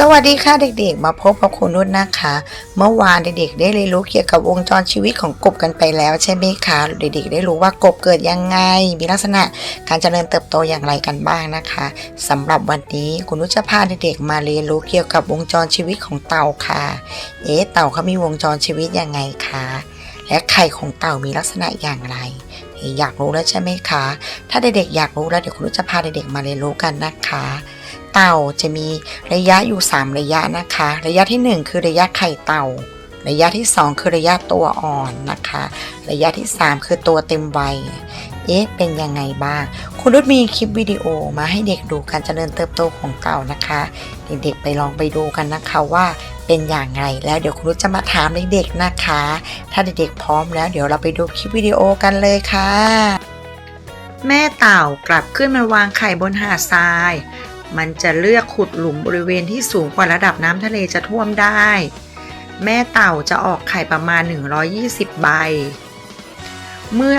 สวัสดีค่ะเด็กๆ มาพบกับคุณนุชนะคะ เมื่อวานเด็กๆ ได้เรียนรู้เกี่ยวกับวงจรชีวิตของกบกันไปแล้วใช่ไหมคะเด็กๆ ได้รู้ว่ากบเกิดยังไง มีลักษณะการเจริญเติบโตอย่างไรกันบ้างนะคะสำหรับวันนี้คุณนุชจะพาเด็กๆ มาเรียนรู้เกี่ยวกับวงจรชีวิตของเต่าค่ะ เอ๊ะเต่าเขามีวงจรชีวิตยังไงคะ และไข่ของเต่ามีลักษณะอย่างไร อยากรู้แล้วใช่ไหมคะ ถ้าเด็กๆอยากรู้แล้วเดี๋ยวคุณจะพาเด็กๆมาเรียนรู้กันนะคะ เต่าจะมีระยะอยู่ 3 ระยะนะคะ ระยะทีหนึ่1 คือระยะไข่เต่า ระยะที่ 2 คือระยะตัวอ่อนนะคะ ระยะที่ 3 คือตัวเต็มวัย เอ๊ะ เป็นยังไงบ้าง คุณรุดมีคลิปวิดีโอมาให้เด็กดูการเจริญเติบโตของเต่านะคะ เด็กๆไปลองไปดูกันนะคะว่าเป็นอย่างไรแล้วเดี๋ยวคุณรุดจะมาถามเด็กๆนะคะ ถ้าเด็กๆพร้อมแล้ว เดี๋ยวเราไปดูคลิปวิดีโอกันเลยค่ะ แม่เต่ากลับขึ้นมาวางไข่บนหาดทราย มันจะเลือกขุดหลุมบริเวณที่สูงกว่าระดับน้ำทะเลจะท่วมได้ แม่เต่าจะออกไข่ประมาณ 120 ใบ เมื่อ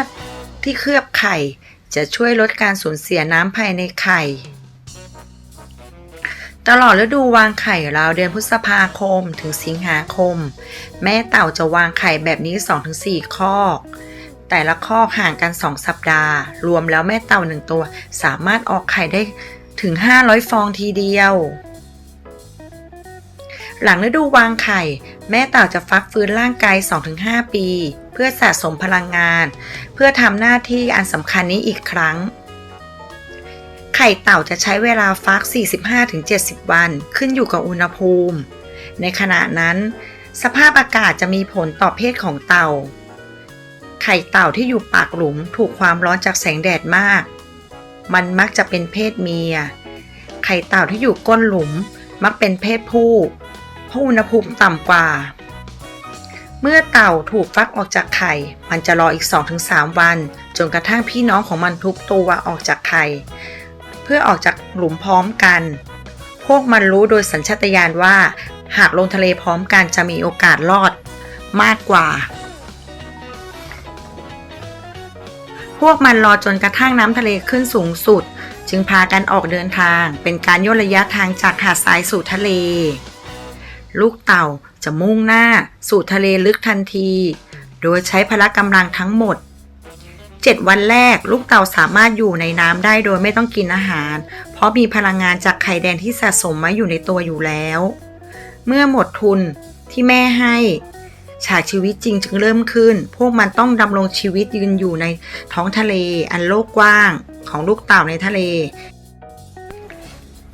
ที่เคลือบ ไข่ จะช่วยลดการสูญเสียน้ำภายในไข่ ตลอดฤดูวางไข่ราวเดือนพฤษภาคมถึงสิงหาคม แม่เต่าจะวางไข่แบบนี้ 2-4คอกแต่ละคอกห่างกัน 2 สัปดาห์ รวมแล้วแม่เต่าหนึ่งตัว สามารถออกไข่ได้ถึง 500 ฟองทีเดียว หลังฤดูวางไข่ แม่เต่าจะฟักฟื้นร่างกาย 2-5 ปี เพื่อสะสมพลังงาน เพื่อทำหน้าที่อันสำคัญนี้อีกครั้ง ไข่เต่าจะใช้เวลาฟัก 45-70 วันขึ้นอยู่กับอุณหภูมิ ในขณะนั้น สภาพอากาศจะมีผลต่อเพศของเต่า ไข่เต่าที่อยู่ปากหลุมถูกความร้อนจากแสงแดดมาก มันมักจะเป็นเพศเมีย ไข่เต่าที่อยู่ก้นหลุมมักเป็นเพศผู้ เพราะอุณหภูมิต่ำกว่า เมื่อเต่าถูกฟักออกจากไข่ มันจะรออีก 2-3 วัน จนกระทั่งพี่น้องของมันทุกตัวออกจากไข่ เพื่อออกจากหลุมพร้อมกัน พวกมันรู้โดยสัญชาตญาณว่า หากลงทะเลพร้อมกันจะมีโอกาสรอดมากกว่าพวกมันรอจนกระทั่งน้ำทะเลขึ้นสูงสุด จึงพากันออกเดินทาง เป็นการย่นระยะทางจากหาดทรายสู่ทะเล ลูกเต่าจะมุ่งหน้าสู่ทะเลลึกทันที โดยใช้พละกำลังทั้งหมด 7 วันแรกลูกเต่าสามารถอยู่ในน้ำได้โดยไม่ต้องกินอาหาร เพราะมีพลังงานจากไข่แดงที่สะสมมาอยู่ในตัวอยู่แล้ว เมื่อหมดทุนที่แม่ให้ฉากชีวิตจริงจึงเริ่มขึ้น พวกมันต้องดำรงชีวิตยืนอยู่ในท้องทะเลอันโลกกว้างของลูกเต่าในทะเล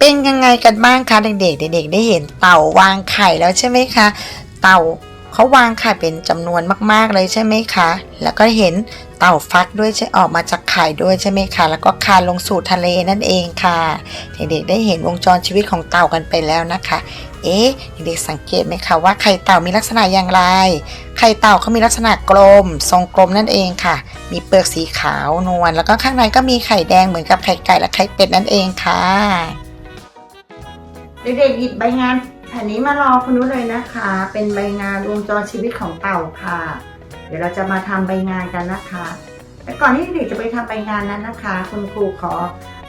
เป็นยังไงกันบ้างคะเด็กๆเด็กๆได้เห็นเต่าวางไข่แล้วใช่ไหมคะ เต่าเขาวางไข่เป็นจำนวนมาก ๆเลยใช่ไหมคะ แล้วก็เห็นเต่าฟักด้วยใช่ออกมาจากไข่ด้วยใช่ไหมคะ แล้วก็คานลงสู่ทะเลนั่นเองค่ะ เด็กๆได้เห็นวงจรชีวิตของเต่ากันไปแล้วนะคะ เอ๊ะเด็กๆสังเกตไหมคะว่าไข่เต่ามีลักษณะอย่างไร ไข่เต่าเขามีลักษณะกลม ทรงกลมนั่นเองค่ะ มีเปลือกสีขาวนวลแล้วก็ข้างในก็มีไข่แดงเหมือนกับไข่ไก่และไข่เป็ดนั่นเองค่ะ เด็กๆหยิบใบงานแผ่นนี้มารอคุณนุ้เลยนะคะ เป็นใบงานวงจรชีวิตของเต่าค่ะ เดี๋ยวเราจะมาทำใบงานกันนะคะ แต่ก่อนที่เด็กๆจะไปทำใบงานนั้นนะคะ คุณครูขอ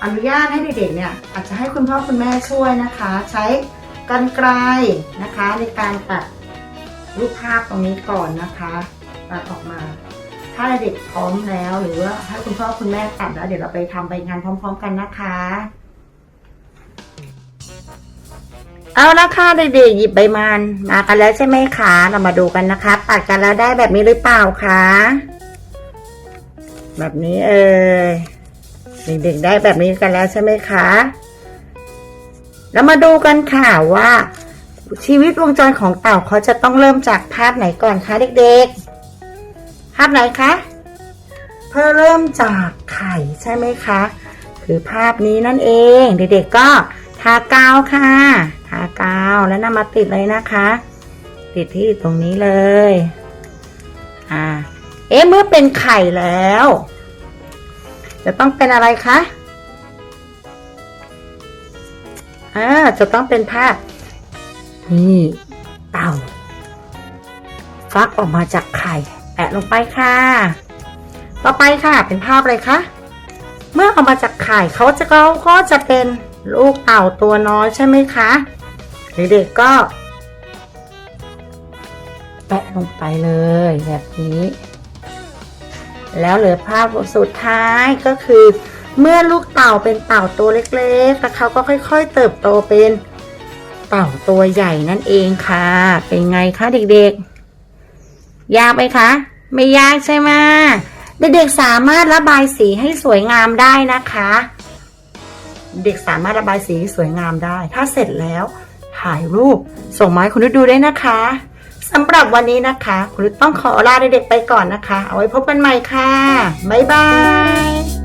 อนุญาตให้เด็กๆเนี่ยอาจจะให้คุณพ่อคุณแม่ช่วยนะคะ ใช้กรรไกรนะคะในการตัดรูปภาพตรงนี้ก่อนนะคะตัดออกมา ถ้าเด็กพร้อมแล้วหรือว่าให้คุณพ่อคุณแม่ตัดแล้วเดี๋ยวเราไปทำใบงานพร้อม ๆ กันนะคะ เอาละค่ะเด็กๆหยิบใบมันมากันแล้วใช่ไหมคะเรามาดูกันนะคะตัดกันแล้วได้แบบนี้หรือเปล่าคะแบบนี้เออเด็กๆได้แบบนี้กันแล้วใช่ไหมคะแล้วมาดูกันค่ะว่า ชีวิตวงจรของเต่าเขาจะต้องเริ่มจากภาพไหนก่อนคะเด็กๆ ภาพไหนคะเพื่อเริ่มจากไข่ใช่ไหมคะ คือภาพนี้นั่นเอง เด็กๆก็ทากาวค่ะากาวแล้วนำมาติดเลยนะคะ ติดที่ตรงนี้เลย อ่า เอ๊ะเมื่อเป็นไข่แล้ว จะต้องเป็นอะไรคะอ่าจะต้องเป็นภาพนี่เต่า ฟักออกมาจากไข่แปะลงไปค่ะ ต่อไปค่ะ เป็นภาพอะไรคะเมื่อเอามาจากไข่เขาจะเขาก็จะเป็นลูกเต่าตัวน้อยใช่ไหมคะ เด็กๆก็ แปะลงไปเลยแบบนี้ แล้วเหลือภาพสุดท้ายก็คือ เมื่อลูกเต่าเป็นเต่าตัวเล็กๆแล้วเขาก็ค่อย ๆ เติบโตเป็นเต่าตัวใหญ่นั่นเองค่ะ เป็นไงคะเด็กๆ ยากไหมคะ ไม่ยากใช่ไหมเด็กๆสามารถระบายสีให้สวยงามได้นะคะ เด็กสามารถระบายสีให้สวยงามได้ ถ้าเสร็จแล้ว ถ่ายรูป ส่งมาให้คุณนุชดูได้นะคะสำหรับวันนี้นะคะ คุณนุชต้องขอลาเด็กๆไปก่อนนะคะ เอาไว้พบกันใหม่ค่ะ บ๊ายบาย